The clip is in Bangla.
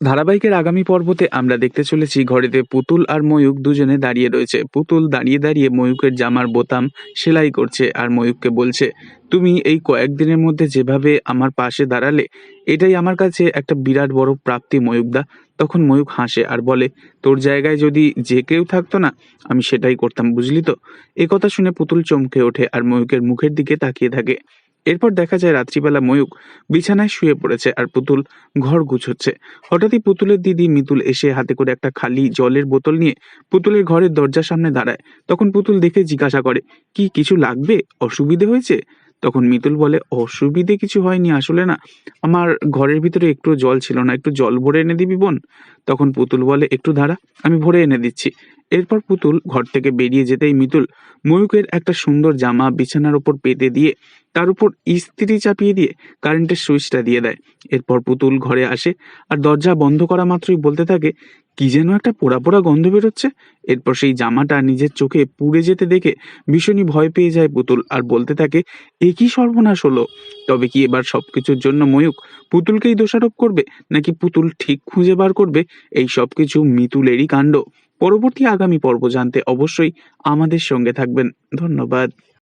ধারাবাহিকের আগামী পর্বতে আমরা দেখতে চলেছি ঘরেতে পুতুল আর ময়ূক দুজনে দাঁড়িয়ে রয়েছে। পুতুল দাঁড়িয়ে দাঁড়িয়ে ময়ূকের জামার বোতাম সেলাই করছে আর ময়ূককে বলছে, তুমি এই কয়েকদিনের মধ্যে যেভাবে আমার পাশে দাঁড়ালে, এটাই আমার কাছে একটা বিরাট বড় প্রাপ্তি, ময়ূকদা। তখন ময়ূক হাসে আর বলে, তোর জায়গায় যদি যে কেউ থাকতো না, আমি সেটাই করতাম, বুঝলি তো? কথা শুনে পুতুল চমকে ওঠে আর ময়ূকের মুখের দিকে তাকিয়ে থাকে। এরপর দেখা যায় রাত্রিবেলা ময়ূক বিছানায় শুয়ে পড়েছে আর পুতুল ঘর গুছোচ্ছে। হঠাৎই পুতুলের দিদি মিতুল এসে হাতে করে একটা খালি জলের বোতল নিয়ে পুতুলের ঘরের দরজার সামনে দাঁড়ায়। তখন পুতুল দেখে জিজ্ঞাসা করে, কি কিছু লাগবে? অসুবিধে হয়েছে? তখন মিতুল বলে, অসুবিধে কিছু হয়নি আসলে না। আমার ঘরের ভিতরে একটু জল ছিল না, একটু জল ভরে এনে দিবি বোন? তখন পুতুল বলে, একটু দাঁড়া, আমি ভরে এনে দিচ্ছি। এরপর পুতুল ঘর থেকে বেরিয়ে যেতেই মিতুল ময়ূকের একটা সুন্দর জামা বিছানার উপর পেতে দিয়ে তার উপর ইস্ত্রি চাপিয়ে দিয়ে কারেন্টের সুইচটা দিয়ে দেয়। এরপর পুতুল ঘরে আসে আর দরজা বন্ধ করা মাত্রই বলতে থাকে, কি যেন একটা পোড়া পোড়া গন্ধ বেরোচ্ছে। এরপর সেই জামাটা নিজের চোখে পুড়ে যেতে দেখে ভীষণই ভয় পেয়ে যায় পুতুল আর বলতে থাকে, এ কি সর্বনাশ হলো? তবে কি এবার সবকিছুর জন্য ময়ূক পুতুলকেই দোষারোপ করবে নাকি পুতুল ঠিক খুঁজে বার করবে? এই সবকিছু মিতুলেরই কাণ্ড। পরবর্তী আগামী পর্ব জানতে অবশ্যই আমাদের সঙ্গে থাকবেন। ধন্যবাদ।